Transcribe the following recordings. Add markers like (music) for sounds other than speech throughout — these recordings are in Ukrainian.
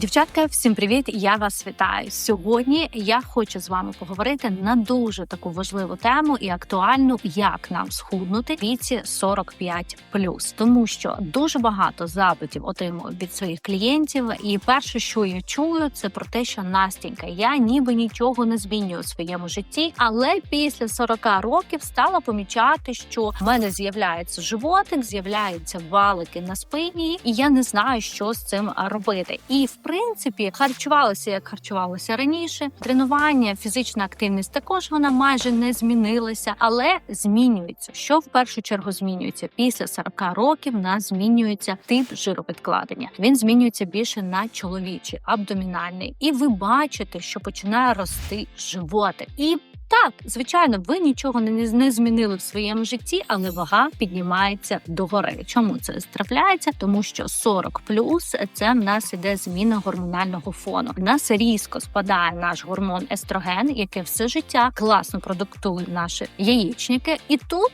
Дівчатка, всім привіт! Я вас вітаю. Сьогодні я хочу з вами поговорити на дуже таку важливу тему і актуальну, як нам схуднути віці 45+. Тому що дуже багато запитів отримую від своїх клієнтів. І перше, що я чую, це про те, що Настінька, я ніби нічого не змінюю у своєму житті, але після 40 років стала помічати, що в мене з'являється животик, з'являються валики на спині, і я не знаю, що з цим робити. І в принципі харчувалася як харчувалася раніше. Тренування, фізична активність також вона майже не змінилася, але змінюється. Що в першу чергу змінюється після 40 років? в нас змінюється тип жировідкладення. Він змінюється більше на чоловічий, абдомінальний, і ви бачите, що починає рости животик. І так, звичайно, ви нічого не, не змінили в своєму житті, але вага піднімається догори. Чому це трапляється? Тому що 40 плюс це в нас іде зміна гормонального фону. В нас різко спадає наш гормон естроген, який все життя класно продуктує наші яєчники, і тут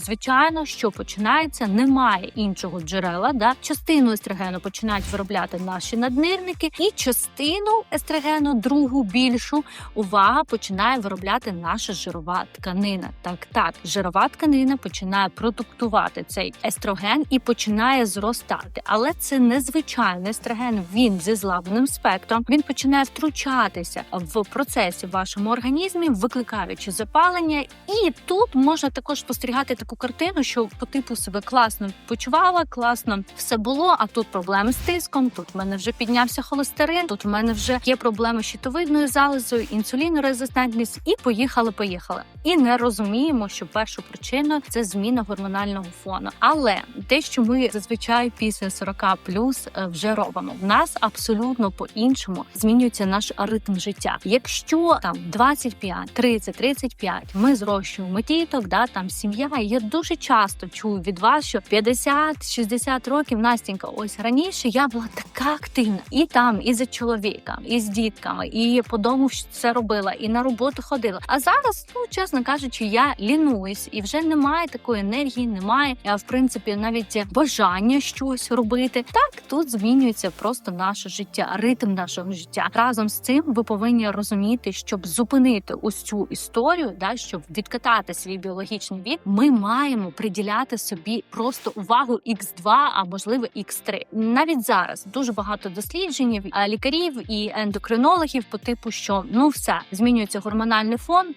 Звичайно, що починається, немає іншого джерела. Да? Частину естрогену починають виробляти наші наднирники, і частину естрогену, другу більшу увага починає виробляти наша жирова тканина. Так, так, жирова тканина починає продуктувати цей естроген і починає зростати. Але це не звичайний естроген. Він зі зламаним спектром. Він починає втручатися в процесі в вашому організмі, викликаючи запалення. І тут можна також спостерігати таку картину, що по типу себе класно почувала, класно все було. А тут проблеми з тиском. Тут в мене вже піднявся холестерин. Тут в мене вже є проблеми з щитовидною залозою, інсулінорезистентність, і поїхали, поїхали. І не розуміємо, що першу причину це зміна гормонального фону. Але те, що ми зазвичай після 40 плюс е, вже робимо, в нас абсолютно по іншому змінюється наш ритм життя. Якщо там 25, 30, 35 ми зрощуємо діток, да там сім'я є дуже часто чую від вас, що 50-60 років Настінька, ось раніше я була така активна, і там, і за чоловіком, і з дітками, і по дому все робила, і на роботу ходила. А зараз, ну чесно кажучи, я лінуюсь і вже немає такої енергії, немає в принципі навіть бажання щось робити. Так тут змінюється просто наше життя, ритм нашого життя. Разом з цим ви повинні розуміти, щоб зупинити ось цю історію, да щоб відкатати свій біологічний вік, ми маємо приділяти собі просто увагу X2, а можливо X3. Навіть зараз дуже багато досліджень лікарів і ендокринологів по типу, що ну все змінюється гормональний фон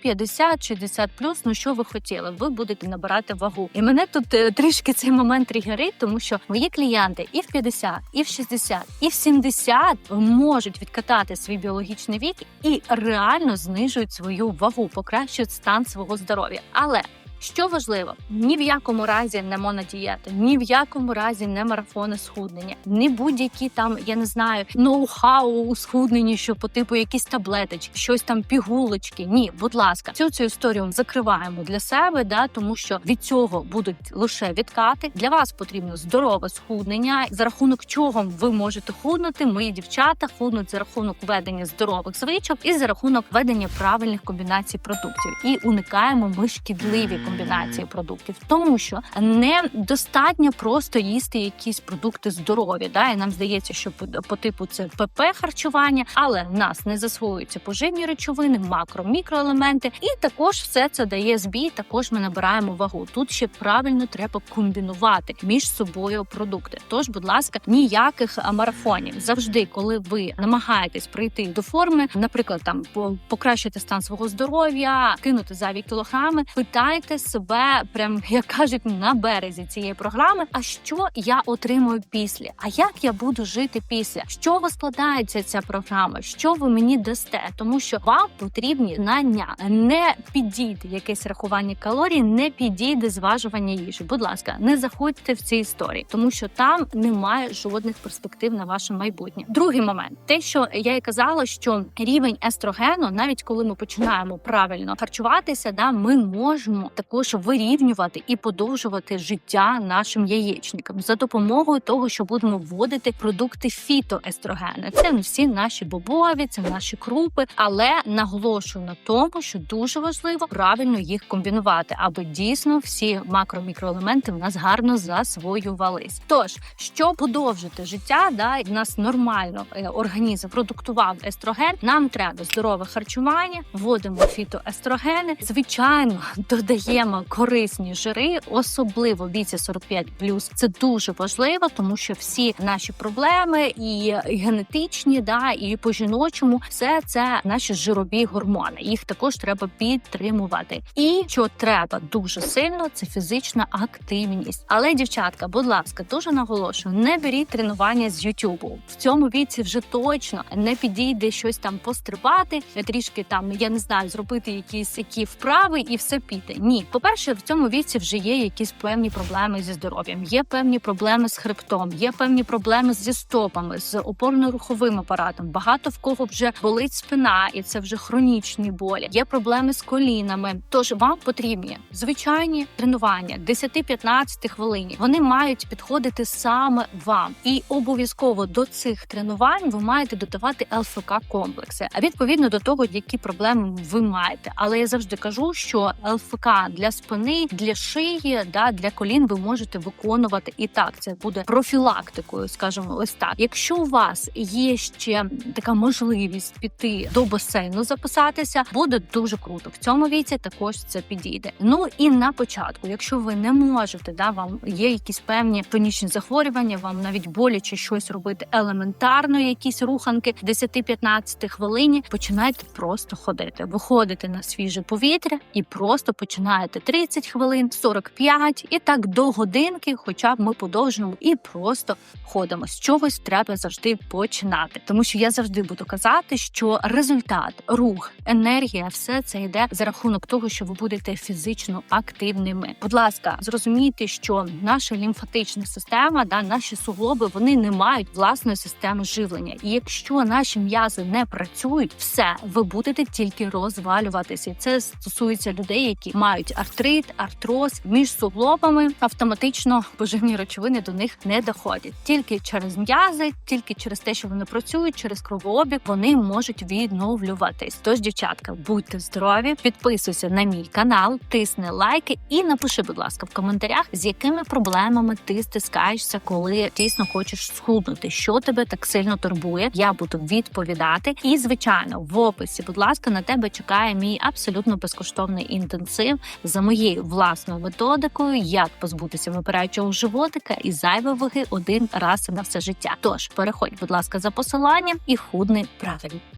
50-60+, Ну що ви хотіли? Ви будете набирати вагу. І мене тут е, трішки цей момент тригерить, тому що мої клієнти і в 50, і в 60, і в 70 можуть відкатати свій біологічний вік і реально знижують свою вагу, покращують стан свого здоров'я. Але що важливо, ні в якому разі не монодієта, ні в якому разі не марафони схуднення, ні будь-які там, я не знаю, ноу-хау у схудненні, що по типу якісь таблеточки, щось там пігулочки. Ні, будь ласка, цю цю історію закриваємо для себе, да тому що від цього будуть лише відкати. Для вас потрібно здорове схуднення, за рахунок чого ви можете худнути. Мої дівчата худнуть за рахунок ведення здорових звичок і за рахунок ведення правильних комбінацій продуктів. І уникаємо ми шкідливі комбінації продуктів, тому що не достатньо просто їсти якісь продукти здорові. Да, і нам здається, що по типу це ПП харчування, але в нас не засвоюються поживні речовини, макро, мікроелементи, і також все це дає збій. Також ми набираємо вагу. Тут ще правильно треба комбінувати між собою продукти. Тож, будь ласка, ніяких марафонів завжди, коли ви намагаєтесь прийти до форми, наприклад, там покращити стан свого здоров'я, кинути зайві кілограми, питайте себе, прям як кажуть, на березі цієї програми. А що я отримую після? А як я буду жити після? З чого складається ця програма? Що ви мені дасте? Тому що вам потрібні знання, не підійде якесь рахування калорій, не підійде зважування їжі. Будь ласка, не заходьте в ці історії, тому що там немає жодних перспектив на ваше майбутнє. Другий момент, те, що я і казала, що рівень естрогену, навіть коли ми починаємо правильно харчуватися, да ми можемо так також вирівнювати і подовжувати життя нашим яєчникам за допомогою того, що будемо вводити продукти фітоестрогени. Це всі наші бобові, це наші крупи, але наголошую на тому, що дуже важливо правильно їх комбінувати, аби дійсно всі макро-мікроелементи в нас гарно засвоювались. Тож, щоб подовжити життя, да в нас нормально е, організм продуктував естроген. Нам треба здорове харчування, вводимо фітоестрогени. Звичайно, (laughs) додаємо корисні жири, особливо в віці 45+. Це дуже важливо, тому що всі наші проблеми і генетичні, да і по жіночому, все це наші жирові гормони. Їх також треба підтримувати. І що треба дуже сильно, це фізична активність. Але дівчатка, будь ласка, дуже наголошую, не беріть тренування з Ютубу. В цьому віці вже точно не підійде щось там пострибати, трішки там я не знаю, зробити якісь які вправи і все піти. Ні, по перше, в цьому віці вже є якісь певні проблеми зі здоров'ям, є певні проблеми з хребтом, є певні проблеми зі стопами, з опорно-руховим апаратом. Багато в кого вже болить спина, і це вже хронічні болі. Є проблеми з колінами. Тож вам потрібні звичайні тренування 10-15 хвилин. Вони мають підходити саме вам, і обов'язково до цих тренувань ви маєте додавати ЛФК комплекси. А відповідно до того, які проблеми ви маєте. Але я завжди кажу, що ЛФК для спини, для шиї, да для колін ви можете виконувати і так. Це буде профілактикою, скажімо, ось так. Якщо у вас є ще така можливість піти до басейну, записатися, буде дуже круто. В цьому віці також це підійде. Ну і на початку, якщо ви не можете, да вам є якісь певні тонічні захворювання, вам навіть боляче щось робити елементарно, якісь руханки 10-15 хвилині. Починайте просто ходити, виходите на свіже повітря і просто починаєте 30 хвилин, 45 і так до годинки, хоча б ми подовжуємо і просто ходимо. З чогось треба завжди починати, тому що я завжди буду казати, що результат, рух, енергія, все це йде за рахунок того, що ви будете фізично активними. Будь ласка, зрозумійте, що наша лімфатична система, да наші суглоби, вони не мають власної системи живлення. І якщо наші м'язи не працюють, все ви будете тільки розвалюватися. Це стосується людей, які мають артрит, артроз між суглобами. Автоматично поживні речовини до них не доходять. Тільки через м'язи, тільки через те, що вони працюють, через кровообіг вони можуть відновлюватись. Тож, дівчатка, будьте здорові, підписуйся на мій канал, тисни лайки і напиши, будь ласка, в коментарях, з якими проблемами ти стискаєшся, коли дійсно хочеш схуднути, що тебе так сильно турбує. Я буду відповідати. І звичайно, в описі, будь ласка, на тебе чекає мій абсолютно безкоштовний інтенсив за моєю власною методикою, як позбутися випираючого животика і зайвої ваги один раз на все життя. Тож переходь, будь ласка, за посиланням і худни правильно.